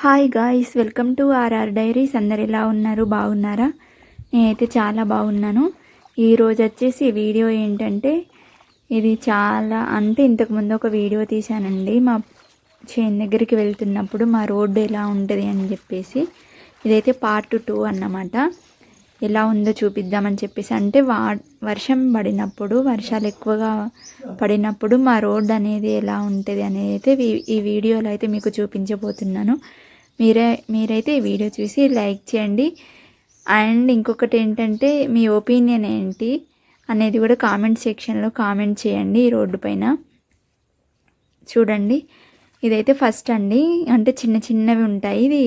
Hi guys welcome to R R diaries అందరు ఎలా ఉన్నారు? బాగున్నారా? నేనైతే చాలా బాగున్నాను. ఈరోజు వచ్చేసి వీడియో ఏంటంటే ఇది చాలా అంటే ఇంతకుముందు ఒక వీడియో తీశానండి. మా చేను దగ్గరికి వెళ్తున్నప్పుడు మా రోడ్డు ఎలా ఉంటుంది అని చెప్పేసి ఇదైతే పార్ట్ టూ అన్నమాట. ఎలా ఉందో చూపిద్దామని చెప్పేసి అంటే వా వర్షం పడినప్పుడు వర్షాలు ఎక్కువగా పడినప్పుడు మా రోడ్ అనేది ఎలా ఉంటుంది అనేది అయితే ఈ- ఈ వీడియోలో అయితే మీకు చూపించబోతున్నాను. మీరే మీరైతే ఈ వీడియో చూసి లైక్ చేయండి. అండ్ ఇంకొకటి ఏంటంటే మీ ఒపీనియన్ ఏంటి అనేది కూడా కామెంట్ సెక్షన్లో కామెంట్ చేయండి ఈ రోడ్డు పైన. చూడండి. ఇదైతే ఫస్ట్ అండి. అంటే చిన్న చిన్నవి ఉంటాయి. ఇది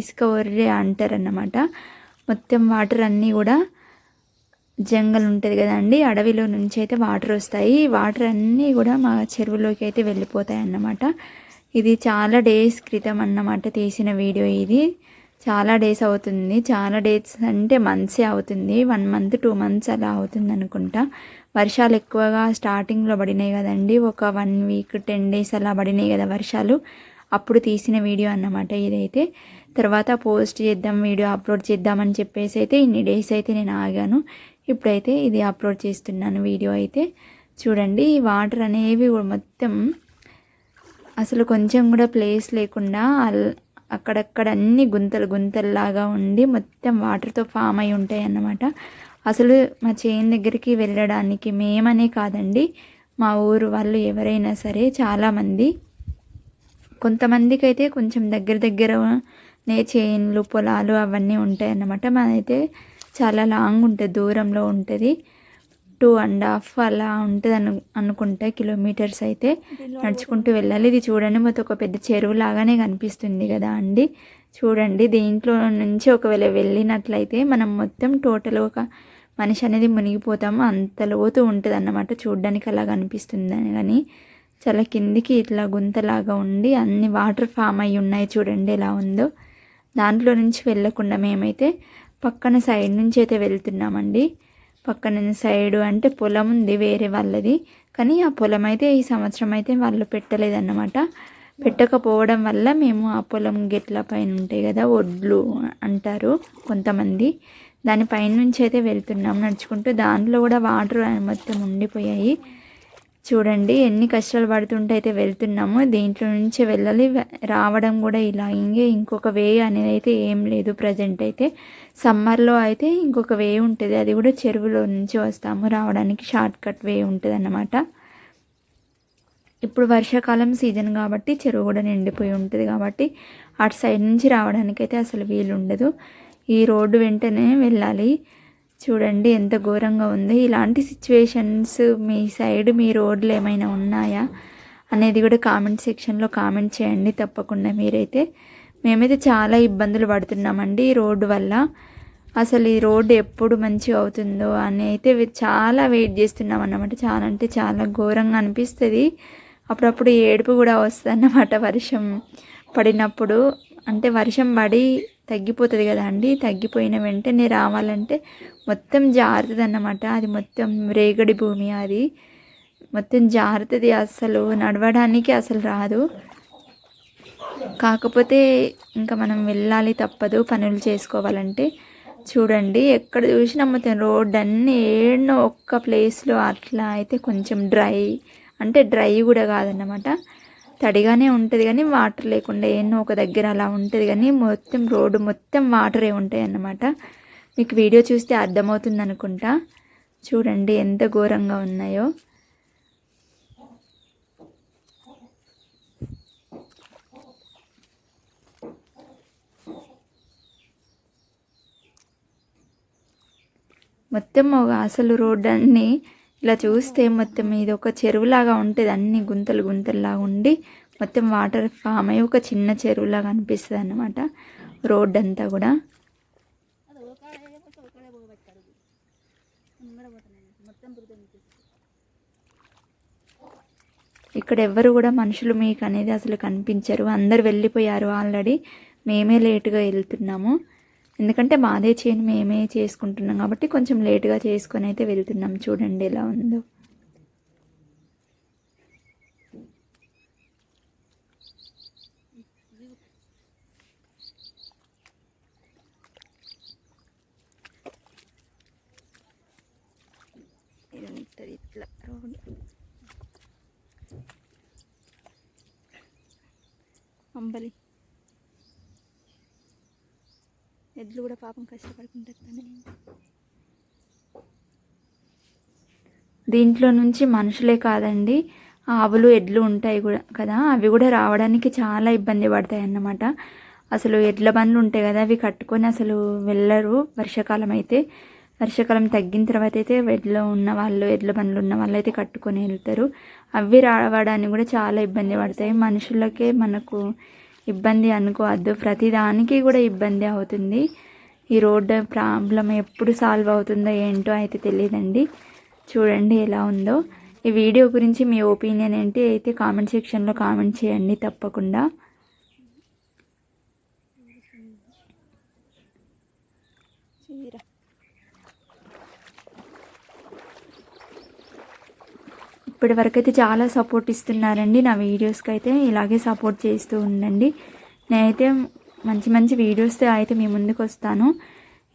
ఇసుక ఒర్రె అంటారన్నమాట. మొత్తం వాటర్ అన్నీ కూడా జంగల్ ఉంటుంది కదండి. అడవిలో నుంచి అయితే వాటర్ వస్తాయి. వాటర్ అన్నీ కూడా మా చెరువులోకి అయితే వెళ్ళిపోతాయి అన్నమాట ఇది చాలా డేస్ క్రితం అన్నమాట తీసిన వీడియో ఇది. చాలా డేస్ అవుతుంది. చాలా డేస్ అంటే మంత్సే అవుతుంది. వన్ మంత్ టూ మంత్స్ అలా అవుతుంది అనుకుంటా. వర్షాలు ఎక్కువగా స్టార్టింగ్లో పడినాయి కదండి. ఒక వన్ వీక్ టెన్ డేస్ అలా పడినాయి కదా వర్షాలు. అప్పుడు తీసిన వీడియో అన్నమాట ఇదైతే. తర్వాత పోస్ట్ చేద్దాం వీడియో అప్లోడ్ చేద్దామని చెప్పేసి అయితే ఇన్ని డేస్ అయితే నేను ఆగాను. ఇప్పుడైతే ఇది అప్లోడ్ చేస్తున్నాను వీడియో అయితే. చూడండి వాటర్ అనేవి మొత్తం అసలు కొంచెం కూడా ప్లేస్ లేకుండా అక్కడక్కడ అన్ని గుంతలు గుంతల్లాగా ఉండి మొత్తం వాటర్తో ఫామ్ అయి ఉంటాయి అన్నమాట అసలు మా చేను దగ్గరికి వెళ్ళడానికి మేమనే కాదండి మా ఊరు వాళ్ళు ఎవరైనా సరే చాలామంది. కొంతమందికి అయితే కొంచెం దగ్గర దగ్గరనే చేన్లు పొలాలు అవన్నీ ఉంటాయి అన్నమాట మనైతే చాలా లాంగ్ ఉంటుంది దూరంలో ఉంటుంది. టూ అండ్ హాఫ్ అలా ఉంటుంది అను అనుకుంటా కిలోమీటర్స్ అయితే నడుచుకుంటూ వెళ్ళాలి. ఇది చూడండి మొత్తం ఒక పెద్ద చెరువు లాగానే కనిపిస్తుంది కదా అండి. చూడండి దీంట్లో నుంచి ఒకవేళ వెళ్ళినట్లయితే మనం మొత్తం టోటల్ ఒక మనిషి అనేది మునిగిపోతాము. అంత లోతు ఉంటుంది అన్నమాట చూడడానికి అలా కనిపిస్తుంది కానీ చాలా కిందికి ఇట్లా గుంతలాగా ఉండి అన్ని వాటర్ ఫామ్ అయి ఉన్నాయి చూడండి ఎలా ఉందో. దాంట్లో నుంచి వెళ్ళకుండా మేమైతే పక్కన సైడ్ నుంచి అయితే వెళ్తున్నామండి. పక్కన సైడు అంటే పొలం ఉంది వేరే వాళ్ళది. కానీ ఆ పొలం అయితే ఈ సంవత్సరం అయితే వాళ్ళు పెట్టలేదన్నమాట. పెట్టకపోవడం వల్ల మేము ఆ పొలం గెట్ల పైన ఉంటాయి కదా ఒడ్లు అంటారు కొంతమంది. దాని పైన నుంచి అయితే వెళ్తున్నాం నడుచుకుంటూ. దాంట్లో కూడా వాటర్ మొత్తం ఉండిపోయాయి. చూడండి ఎన్ని కష్టాలు పడుతుంటే అయితే వెళ్తున్నాము. దీంట్లో నుంచి వెళ్ళాలి రావడం కూడా ఇలా. ఇంకే ఇంకొక వే అనేది అయితే ఏం లేదు ప్రజెంట్ అయితే. సమ్మర్లో అయితే ఇంకొక వే ఉంటుంది. అది కూడా చెరువులో నుంచి వస్తాము. రావడానికి షార్ట్ కట్ వే ఉంటుంది అన్నమాట ఇప్పుడు వర్షాకాలం సీజన్ కాబట్టి చెరువు కూడా నిండిపోయి ఉంటుంది కాబట్టి అటు సైడ్ నుంచి రావడానికి అయితే అసలు వీలు ఉండదు ఈ రోడ్డు వెంటనే వెళ్ళాలి. చూడండి ఎంత ఘోరంగా ఉంది. ఇలాంటి సిచ్యువేషన్స్ మీ సైడ్ మీ రోడ్లు ఏమైనా ఉన్నాయా అనేది కూడా కామెంట్ సెక్షన్లో కామెంట్ చేయండి తప్పకుండా మీరైతే. మేమైతే చాలా ఇబ్బందులు పడుతున్నామండి ఈ రోడ్డు వల్ల. అసలు ఈ రోడ్డు ఎప్పుడు మంచిగా అవుతుందో అని అయితే చాలా వెయిట్ చేస్తున్నాం అన్నమాట చాలా అంటే చాలా ఘోరంగా అనిపిస్తుంది. అప్పుడప్పుడు ఏడుపు కూడా వస్తుంది అన్నమాట వర్షం పడినప్పుడు. అంటే వర్షం పడి తగ్గిపోతుంది కదా అండి. తగ్గిపోయిన వెంటనే రావాలంటే మొత్తం జారుతుంది అన్నమాట అది మొత్తం రేగడి భూమి అది. మొత్తం జారుతుంది అసలు నడవడానికి అసలు రాదు. కాకపోతే ఇంకా మనం వెళ్ళాలి తప్పదు పనులు చేసుకోవాలంటే. చూడండి ఎక్కడ చూసినా మొత్తం రోడ్ అన్నీ ఏడనో ఒక్క ప్లేస్లో అట్లా అయితే కొంచెం డ్రై అంటే డ్రై కూడా కాదన్నమాట. తడిగానే ఉంటుంది కానీ వాటర్ లేకుండా ఎన్నో ఒక దగ్గర అలా ఉంటుంది కానీ మొత్తం రోడ్డు మొత్తం వాటరే ఉంటాయి అన్నమాట. మీకు వీడియో చూస్తే అర్థమవుతుంది అనుకుంటా. చూడండి ఎంత ఘోరంగా ఉన్నాయో. మొత్తం అసలు రోడ్డు అన్నీ ఇలా చూస్తే మొత్తం ఇది ఒక చెరువులాగా ఉంటుంది. అన్ని గుంతలు గుంతల్లాగా ఉండి మొత్తం వాటర్ ఫామ్ అయ్యి ఒక చిన్న చెరువులాగా అనిపిస్తుంది అన్నమాట. రోడ్ అంతా కూడా. ఇక్కడ ఎవ్వరు కూడా మనుషులు మీకు అనేది అసలు కనిపించరు. అందరు వెళ్ళిపోయారు ఆల్రెడీ. మేమే లేటుగా వెళ్తున్నాము. ఎందుకంటే మాదే చేయని మేమే చేసుకుంటున్నాం కాబట్టి కొంచెం లేటుగా చేసుకొని అయితే వెళ్తున్నాం. చూడండి ఎలా ఉందో. ఇట్లా అంబలి. ఎద్దులు కూడా పాపం కష్టపడుకుంటారు కానీ దీంట్లో నుంచి మనుషులే కాదండి ఆవులు ఎడ్లు ఉంటాయి కూడా కదా అవి కూడా రావడానికి చాలా ఇబ్బంది పడతాయి అన్నమాట అసలు ఎడ్ల బండ్లు ఉంటాయి కదా అవి కట్టుకొని అసలు వెళ్ళరు వర్షాకాలం అయితే. వర్షాకాలం తగ్గిన తర్వాత అయితే ఎడ్ల ఉన్న వాళ్ళు ఎడ్ల బండ్లు ఉన్న వాళ్ళు అయితే కట్టుకొని వెళ్తారు. అవి రావడానికి కూడా చాలా ఇబ్బంది పడతాయి. మనుషులకే మనకు ఇబ్బంది అనుకోవద్దు. ప్రతిదానికి కూడా ఇబ్బంది అవుతుంది. ఈ రోడ్డు ప్రాబ్లం ఎప్పుడు సాల్వ్ అవుతుందో ఏంటో అయితే తెలియదండి. చూడండి ఎలా ఉందో. ఈ వీడియో గురించి మీ ఒపీనియన్ ఏంటి అయితే కామెంట్ సెక్షన్లో కామెంట్ చేయండి తప్పకుండా. ఇప్పటి వరకు అయితే చాలా సపోర్ట్ ఇస్తున్నారండి. నా వీడియోస్కి అయితే ఇలాగే సపోర్ట్ చేస్తూ ఉండండి. నేనైతే మంచి మంచి వీడియోస్తో అయితే మీ ముందుకు వస్తాను.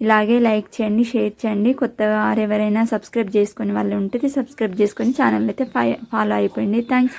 ఇలాగే లైక్ చేయండి షేర్ చేయండి. కొత్తగా ఎవరైనా సబ్స్క్రైబ్ చేసుకుని వాళ్ళు ఉంటే సబ్స్క్రైబ్ చేసుకొని ఛానల్ అయితే ఫాలో అయిపోయింది థ్యాంక్స్